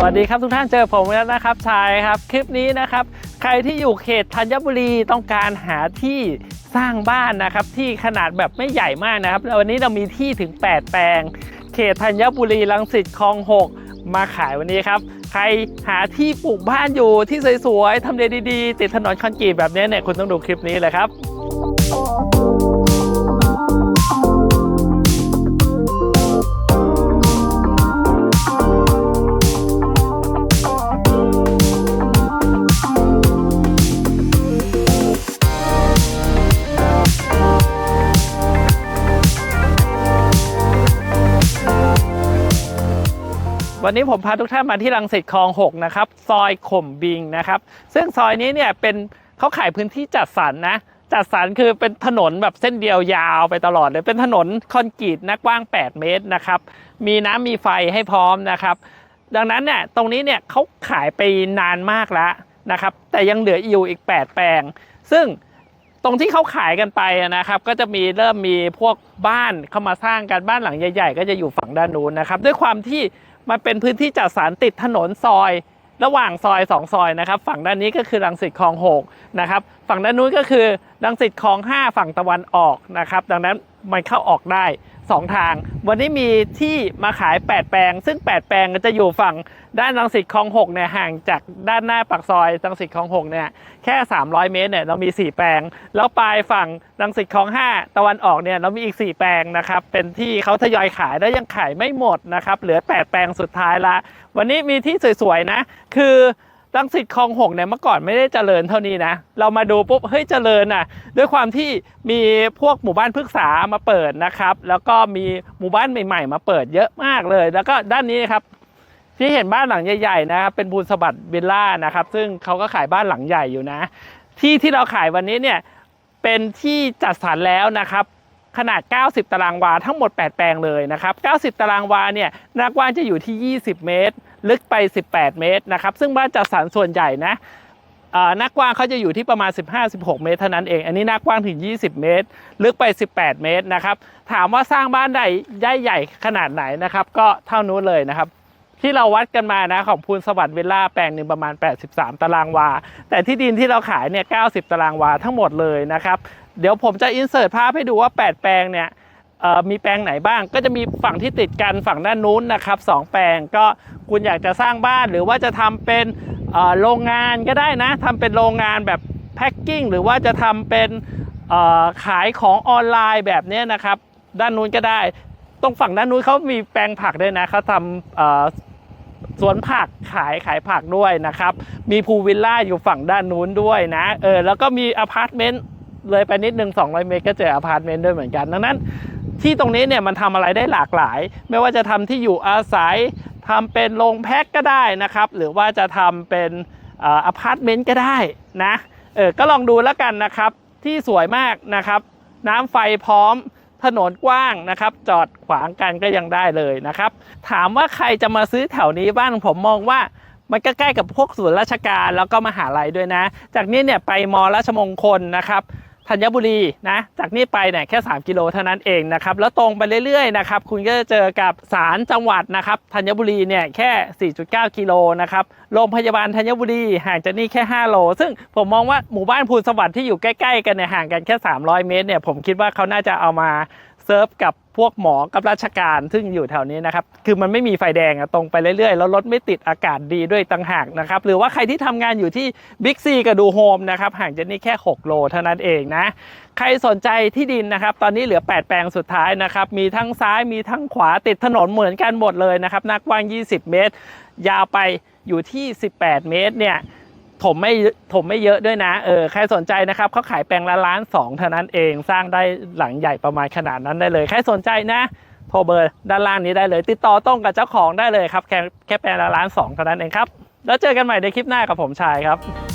สวัสดีครับทุกท่านเจอผมแล้วนะครับชายครับคลิปนี้นะครับ ใครที่อยู่เขตธัญบุรีต้องการหาที่สร้างบ้านนะครับ ที่ขนาดแบบไม่ใหญ่มากนะครับวันนี้เรามีที่ถึง 8 แปลง เขตธัญบุรีรังสิตคลอง 6 มาขายวันนี้ครับใครหาที่ปลูกบ้านอยู่ที่สวยๆทำเลดีๆ ติดถนนคอนกรีตแบบนี้เนี่ยคุณต้องดูคลิปนี้เลยครับ วันนี้ผมพาทุกท่านมาที่รังสิตคลอง 6 นะครับ ซอยข่มบิงนะครับ ซึ่งซอยนี้เนี่ยเป็นเขาขายพื้นที่จัดสรรนะ จัดสรรคือเป็นถนนแบบเส้นเดียวยาวไปตลอดเลย เป็นถนนคอนกรีตนะกว้าง 8 เมตรนะครับ มีน้ำมีไฟให้พร้อมนะครับ ดังนั้นเนี่ยตรงนี้เนี่ยเขาขายไปนานมากแล้วนะครับ แต่ยังเหลืออยู่อีก 8 แปลง ซึ่งตรงที่เขาขายกันไปนะครับ ก็จะมีเริ่มมีพวกบ้านเข้ามาสร้างกันบ้านหลังใหญ่ ๆ ก็จะอยู่ฝั่งด้านนู้นนะครับ ด้วยความที่ มันเป็นพื้นที่จัดสรรติดถนนซอย ระหว่างซอยสองซอยนะครับฝั่งด้านนี้ก็คือรังสิตคลองหกนะครับฝั่งด้านนู้นก็คือรังสิตคลองห้าฝั่งตะวันออกนะครับดังนั้นมันเข้าออกได้ สองทาง วันนี้มีที่มาขาย 8 แปลง ซึ่ง 8 แปลงก็จะอยู่ฝั่งด้านรังสิตคลองหกเนี่ยห่างจากด้านหน้าปากซอยรังสิตคลองหกเนี่ยแค่ 300 เมตรเนี่ยเรามี 4 แปลง แล้วปลายฝั่งรังสิตคลอง 5 ตะวันออกเนี่ยเรามีอีก 4 แปลงนะครับเป็นที่เขาทยอยขายแล้วยังขายไม่หมดนะครับเหลือ 8 แปลงสุดท้ายละ วันนี้มีที่สวยๆนะคือ รังสิตคลองหกเนี่ยเมื่อก่อนไม่ได้เจริญเท่านี้นะ เรามาดูปุ๊บเฮ้ยเจริญอะ ด้วยความที่มีพวกหมู่บ้านพฤกษามาเปิดนะครับ แล้วก็มีหมู่บ้านใหม่ ๆ มาเปิดเยอะมากเลย แล้วก็ด้านนี้ครับที่เห็นบ้านหลังใหญ่ๆนะครับเป็นบูนสบัดวิลล่านะครับ ซึ่งเขาก็ขายบ้านหลังใหญ่อยู่นะ ที่ที่เราขายวันนี้เนี่ยเป็นที่จัดสรรแล้วนะครับขนาด 90 ตารางวาทั้งหมด 8 แปลงเลยนะครับ 90 ตารางวาเนี่ยหน้ากว้างจะอยู่ที่ 20 เมตร ลึกไป 18 เมตรนะครับ ซึ่งบ้านจัดสรรส่วนใหญ่นะหน้ากว้างเขาจะอยู่ที่ประมาณ 15-16 เมตรเท่านั้นเอง อันนี้หน้ากว้างถึง 20 เมตร ลึกไป 18 เมตรนะครับ ถามว่าสร้างบ้านได้ได้ใหญ่ขนาดไหนนะครับ ก็เท่านู้นเลยนะครับ ที่เราวัดกันมานะของพูนสวัสดิ์วิลล่าแปลงหนึ่งประมาณ 83 ตารางวา แต่ที่ดินที่เราขายเนี่ย 90 ตารางวาทั้งหมดเลยนะครับ เดี๋ยวผมจะอินเสิร์ตภาพให้ดูว่า 8 แปลงเนี่ย มีแปลงไหนบ้าง ก็จะมีฝั่งที่ติดกันฝั่งด้านนู้นนะครับสองแปลงก็คุณอยากจะสร้างบ้านหรือว่าจะทำเป็นโรงงานก็ได้นะทำเป็นโรงงานแบบแพ็คกิ้งหรือว่าจะทำเป็นขายของออนไลน์แบบนี้นะครับ ด้านนู้นก็ได้ ตรงฝั่งด้านนู้นเขามีแปลงผักด้วยนะเขาทำสวนผักขายขายผักด้วยนะครับ มีพูลวิลล่าอยู่ฝั่งด้านนู้นด้วยนะ เออ แล้วก็มีอพาร์ตเมนต์เลยไปนิดนึง 200 เมตรก็เจออพาร์ตเมนต์ด้วยเหมือนกัน ดังนั้น ที่ตรงนี้เนี่ยมันทำอะไรได้หลากหลาย ไม่ว่าจะทำที่อยู่อาศัยทำเป็นโรงแพ็คก็ได้นะครับ หรือว่าจะทำเป็นอพาร์ตเมนต์ก็ได้นะเออก็ลองดูแล้วกันนะครับ ที่สวยมากนะครับ น้ำไฟพร้อมถนนกว้างนะครับ จอดขวางกันก็ยังได้เลยนะครับ ถามว่าใครจะมาซื้อแถวนี้บ้างผมมองว่ามันก็ใกล้กับพวกศูนย์ราชการแล้วก็มหาลัยด้วยนะ จากนี้เนี่ยไปมอราชมงคลนะครับ ธัญบุรีนะจากนี้ไปเนี่ยแค่ 3 กิโลเท่านั้นเองนะครับแล้วตรงไปเรื่อยๆนะครับคุณก็จะเจอกับศาลจังหวัดนะครับธัญบุรีเนี่ยแค่ 4.9 กิโลนะครับโรงพยาบาลธัญบุรีห่างจากนี่แค่ 5 โล ซึ่งผมมองว่าหมู่บ้านภูสวัสดิ์ที่อยู่ใกล้ๆ กันเนี่ยห่างกันแค่ 300 เมตรเนี่ยผมคิดว่าเขาน่าจะเอามาเซิร์ฟกับ พวกหมอกับราชการซึ่งอยู่แถวนี้นะครับ คือมันไม่มีไฟแดงอะตรงไปเรื่อยๆ แล้วรถไม่ติดอากาศดีด้วยต่างหากนะครับ หรือว่าใครที่ทำงานอยู่ที่บิ๊กซีกับดูโฮมนะครับ ห่างจากนี่แค่ 6 โลเท่านั้นเองนะ ใครสนใจที่ดินนะครับ ตอนนี้เหลือ 8 แปลงสุดท้ายนะครับ มีทั้งซ้ายมีทั้งขวาติดถนนเหมือนกันหมดเลยนะครับหนักกว้าง 20 เมตร ยาวไปอยู่ที่ 18 เมตรเนี่ย ถมไม่ถมไม่เยอะด้วยนะเออใครสนใจนะครับเขาขายแปลงละล้านสองเท่านั้นเองสร้างได้หลังใหญ่ประมาณขนาดนั้นได้เลย ใครสนใจนะโทรเบอร์ด้านล่างนี้ได้เลย ติดต่อตรงกับเจ้าของได้เลยครับแค่แค่แปลงละล้านสองเท่านั้นเองครับแล้วเจอกันใหม่ในคลิปหน้ากับผมชายครับ